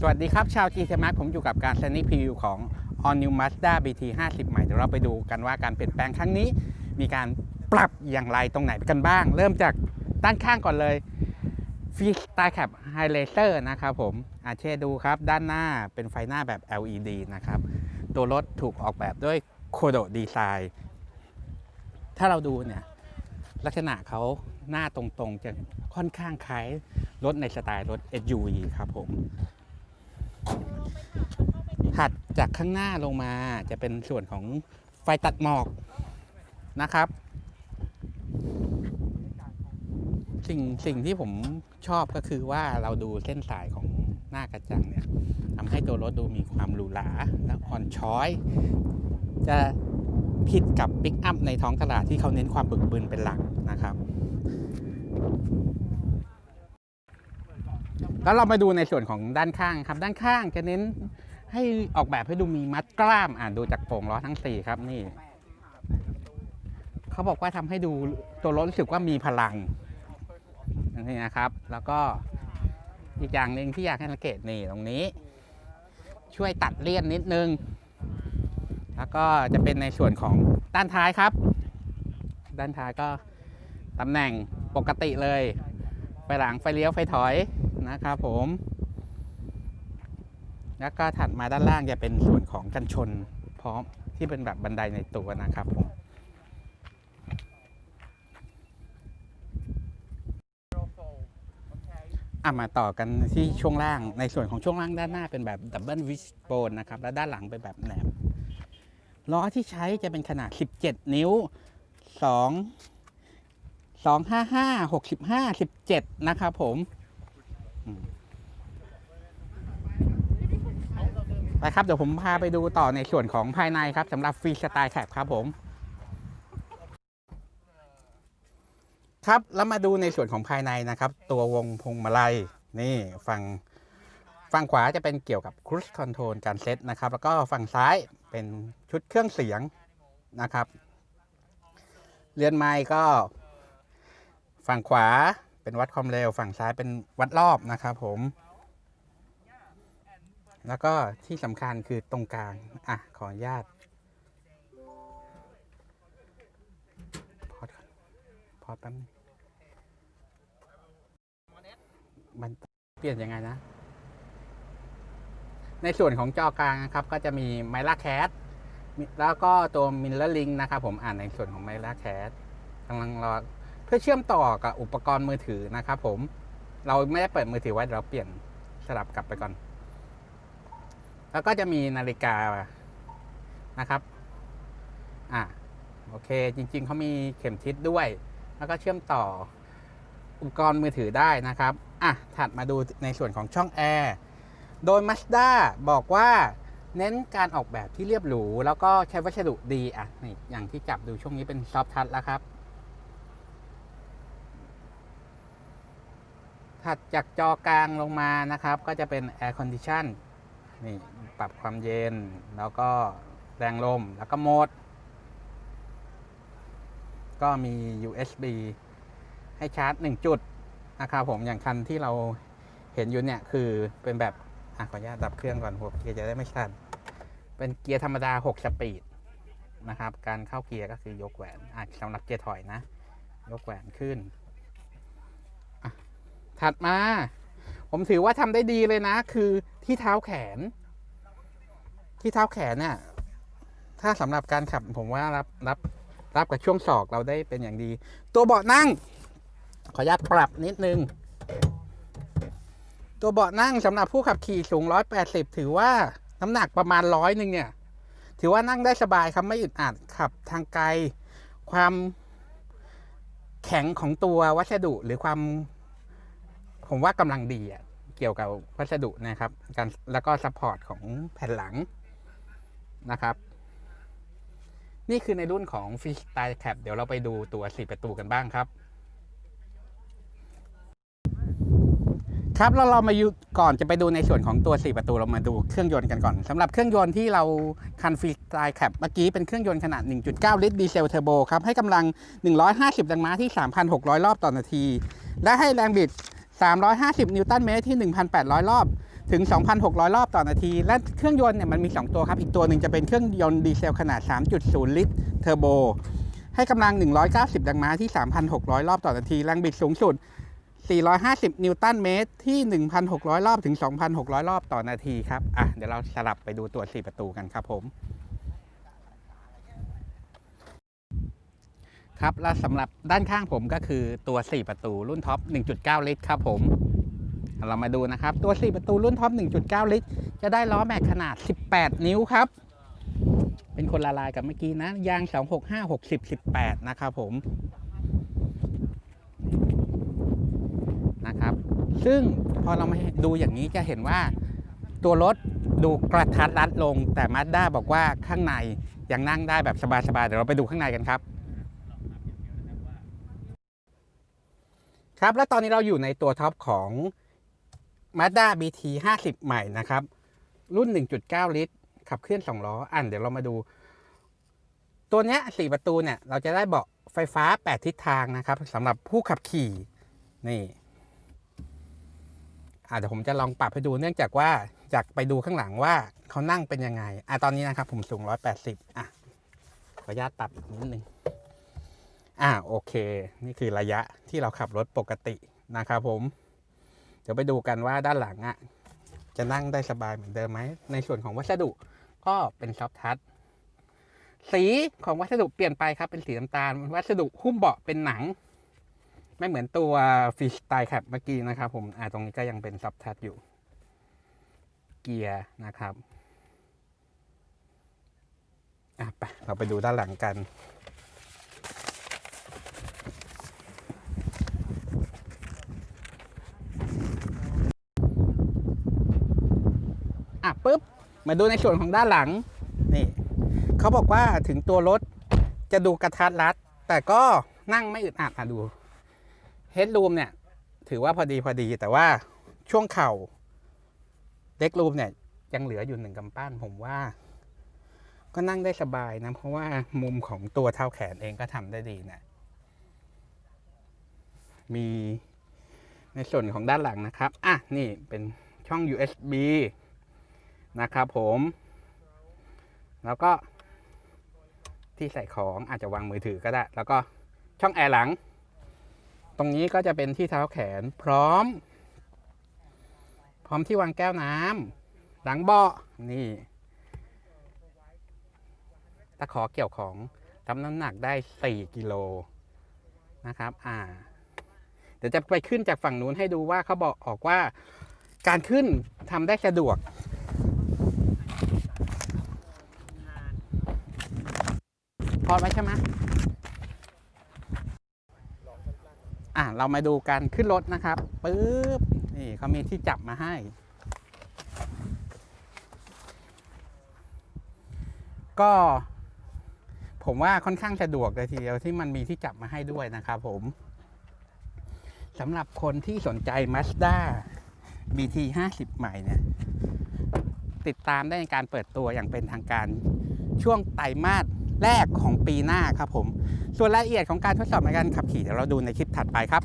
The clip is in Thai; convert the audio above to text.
สวัสดีครับ ชาวจีเ m a r ผมอยู่กับการ s n นิ p พ e วิวของ All New Mazda BT 50 ใหม่ เดี๋ยวเราไปดูกันว่าการเปลี่ยนแปลงครั้งนี้ มีการปรับอย่างไรตรงไหนกันบ้าง เริ่มจากด้านข้างก่อนเลย f r e e Style Cap High Laser นะครับผมอาเช่ดูครับด้านหน้าเป็นไฟหน้าแบบ LED นะครับ ตัวรถถูกออกแบบด้วยโคโดดีไซน์ถ้าเราดูเนี่ย ลักษณะเขาหน้าตรงๆ จะค่อนข้างคล้ายรถในสไตล์รถ SUV ครับผม ถัดจากข้างหน้าลงมาจะเป็นส่วนของไฟตัดหมอกนะครับ สิ่งสิ่งที่ผมชอบก็คือว่าเราดูเส้นสายของหน้ากระจังเนี่ยทำให้ตัวรถดูมีความหรูหราและอ่อนช้อย จะผิดกับปิกอัพในท้องตลาดที่เขาเน้นความบึกบึนเป็นหลักนะครับ แล้วเรามาดูในส่วนของด้านข้างครับ ด้านข้างจะเน้นให้ออกแบบให้ดูมีมัดกล้ามอ่านดูจากโป่งล้อทั้ง4ครับนี่เขาบอกว่าทำให้ดูตัวรถรู้สึกว่ามีพลังนี่นะครับ แล้วก็อีกอย่างหนึ่งที่อยากให้สังเกตนี่ตรงนี้ ช่วยตัดเลี่ยนนิดนึง แล้วก็จะเป็นในส่วนของด้านท้ายครับ ด้านท้ายก็ตำแหน่งปกติเลย ไฟหลังไฟเลี้ยวไฟถอย นะครับผม แล้วก็ถัดมาด้านล่างจะเป็นส่วนของกันชน พร้อมที่เป็นแบบบันไดในตัวนะครับผมอะมาต่อกันที่ช่วงล่างในส่วนของช่วงล่างด้านหน้าเป็นแบบดับเบิลวิสโบนนะครับ และด้านหลังเป็นแบบแหนมล้อที่ใช้จะเป็นขนาด 17 นิ้ว 2 2 5 5 65 17 นะครับผมอืม ไปครับเดี๋ยวผมพาไปดูต่อในส่วนของภายในครับสำหรับฟรีสไตล์แคปครับผม ครับแล้วมาดูในส่วนของภายในนะครับ ตัววงพวงมาลัยนี่ฝั่งฝั่งขวาจะเป็นเกี่ยวกับครู i คอนโทรลการเซตนะครับ แล้วก็ฝั่งซ้ายเป็นชุดเครื่องเสียงนะครับเรือนไม้ก็ ฝั่งขวาเป็นวัดความเร็ว ฝั่งซ้ายเป็นวัดรอบนะครับผม แล้วก็ที่สำคัญคือตรงกลาง อะ ขออนุญาตพอดก่อนพอดแป๊บนึงมันเปลี่ยนยังไงนะ ในส่วนของจอกลางนะครับ ก็จะมีไมล่าแคสแล้วก็ตัวมิลเลอร์ลิงนะครับผมอ่านในส่วนของไมล่าแคสกำลังรอเพื่อเชื่อมต่อกับอุปกรณ์มือถือนะครับผมเราไม่ได้เปิดมือถือไว้เดี๋ยวเราเปลี่ยนสลับกลับไปก่อน แล้วก็จะมีนาฬิกานะครับ อะโอเค จริงๆ เขามีเข็มทิศด้วย แล้วก็เชื่อมต่ออุปกรณ์มือถือได้นะครับ อะ ถัดมาดูในส่วนของช่องแอร์ โดย Mazda บอกว่าเน้นการออกแบบที่เรียบหรู แล้วก็ใช้วัสดุดี อะ นี่ อย่างที่จับดูช่วงนี้เป็นซอฟทัชแล้วครับ ถัดจากจอกลางลงมานะครับ ก็จะเป็น Air Condition นี่ ปรับความเย็น แล้วก็แรงลม แล้วก็โหมด ก็มี USB ให้ชาร์จ 1 จุดนะครับผมอย่างคันที่เราเห็นอยู่เนี่ย คือเป็นแบบอะขออนุญาตดับเครื่องก่อนหัวเกียร์จะได้ไม่สั่นเป็นเกียร์ธรรมดา 6 สปีดนะครับ การเข้าเกียร์ก็คือยกแหวนอะสำหรับเกียร์ถอยนะ ยกแหวนขึ้น ถัดมา ผมถือว่าทำได้ดีเลยนะ คือที่เท้าแขน ที่เท้าแขนเนี่ย ถ้าสำหรับการขับผมว่ารับรับรับกับช่วงศอกเราได้เป็นอย่างดี ตัวเบาะนั่ง ขออนุญาตปรับนิดนึง ตัวเบาะนั่งสำหรับผู้ขับขี่สูง 180 ถือว่าน้ำหนักประมาณร้อยหนึ่งเนี่ย ถือว่านั่งได้สบายครับไม่อึดอัดขับทางไกล ความแข็งของตัววัสดุหรือความ ผมว่ากำลังดีอะเกี่ยวกับวัสดุนะครับการแล้วก็ซัพพอร์ตของแผ่นหลังนะครับ นี่คือในรุ่นของ f r e e s t y l e Cap เดี๋ยวเราไปดูตัว4ประตูกันบ้างครับ ครับแล้วเรามาอยู่ก่อนจะไปดูในส่วนของตัว 4 ประตูเรามาดูเครื่องยนต์กันก่อนสำหรับเครื่องยนต์ที่เราคันฟรีสไตล์แคปเมื่อกี้เป็นเครื่องยนต์ขนาด 1.9 ลิตรดีเซลเทอร์โบครับให้กำลัง 150 แรงม้าที่ 3,600 รอบต่อนาที และให้แรงบิด 350 นิวตันเมตรที่ 1,800 รอบ ถึง 2,600 รอบต่อนาที และเครื่องยนต์เนี่ยมันมี 2 ตัวครับ อีกตัวหนึ่งจะเป็นเครื่องยนต์ดีเซลขนาด 3.0 ลิตรเทอร์โบ ให้กำลัง 190 แรงม้าที่ 3,600 รอบต่อนาที แรงบิดสูงสุด 450 นิวตันเมตรที่ 1,600 รอบถึง 2,600 รอบต่อนาทีครับ อะ เดี๋ยวเราสลับไปดูตัว 4 ประตูกันครับผม ครับและสำหรับด้านข้างผมก็คือตัว 4 ประตูรุ่นท็อป 1.9 ลิตรครับผมเรามาดูนะครับ ตัว 4 ประตูรุ่นท็อป 1.9 ลิตร จะได้ล้อแม็กขนาด 18 นิ้วครับ เป็นคนละลายกับเมื่อกี้นะ ยาง 265 60 18 นะครับผมนะครับ ซึ่งพอเรามาดูอย่างนี้จะเห็นว่าตัวรถดูกระทัดรัดลง แต่มาด้าบอกว่าข้างในยังนั่งได้แบบสบายๆเดี๋ยวเราไปดูข้างในกันครับ ครับ และตอนนี้เราอยู่ในตัวท็อปของ Mazda BT 50 ใหม่นะครับ รุ่น 1.9 ลิตร ขับเคลื่อน 2 ล้อ อ่านเดี๋ยวเรามาดู ตัวเนี้ย4ประตูเนี่ย เราจะได้เบาะไฟฟ้า 8 ทิศทางนะครับสำหรับผู้ขับขี่ นี่อาเดี๋ยวผมจะลองปรับให้ดูเนื่องจากว่าอยากไปดูข้างหลังว่าเขานั่งเป็นยังไงอะตอนนี้นะครับผมสูง 180 อะขออนุญาตปรับอีกนิดนึง อ่าโอเค นี่คือระยะที่เราขับรถปกตินะครับผม เดี๋ยวไปดูกันว่าด้านหลังอะ่ะจะนั่งได้สบายเหมือนเดิมไหม ในส่วนของวัสดุก็เป็นซอฟทัชสีของวัสดุเปลี่ยนไปครับเป็นสีน้ำตาล วัสดุหุ้มเบาะเป็นหนัง ไม่เหมือนตัวฟิสไตล์ครับเมื่อกี้นะครับผมอ่าตรงนี้ก็ยังเป็นซอฟทัชอยู่ เกียร์นะครับอะไปเราไปดูด้านหลังกัน อะปุ๊บ มาดูในส่วนของด้านหลังนี่เขาบอกว่าถึงตัวรถจะดูกระทัดรัด แต่ก็นั่งไม่อึดอัดอะดูเฮดรูมเนี่ย ถือว่าพอดีพอดีแต่ว่าช่วงเข่าเด็กรูมเนี่ย ยังเหลืออยู่หนึ่งกำปั้นผมว่า ก็นั่งได้สบายนะ เพราะว่ามุมของตัวเท้าแขนเองก็ทำได้ดีนะมีในส่วนของด้านหลังนะครับ อะ นี่เป็นช่อง USB นะครับผม แล้วก็ที่ใส่ของอาจจะวางมือถือก็ได้ แล้วก็ช่องแอร์หลัง ตรงนี้ก็จะเป็นที่เท้าแขนพร้อม พร้อมที่วางแก้วน้ำหลังเบาะนี่ตะขอเกี่ยวของทำน้ำหนักได้ 4 กิโลนะครับ อ่า เดี๋ยวจะไปขึ้นจากฝั่งนู้นให้ดูว่าเขาบอกออกว่า การขึ้นทำได้สะดวก พอดไหมใช่ไหมอะเรามาดูการขึ้นรถนะครับปึ๊บนี่เขามีที่จับมาให้ ก็ผมว่าค่อนข้างสะดวกเลยทีเดียวที่มันมีที่จับมาให้ด้วยนะครับผมสำหรับคนที่สนใจ Mazda BT 50 ใหม่เนี่ย ติดตามได้ในการเปิดตัวอย่างเป็นทางการช่วงไตรมาส แรกของปีหน้าครับผม ส่วนรายละเอียดของการทดสอบในการขับขี่เดี๋ยวเราดูในคลิปถัดไปครับ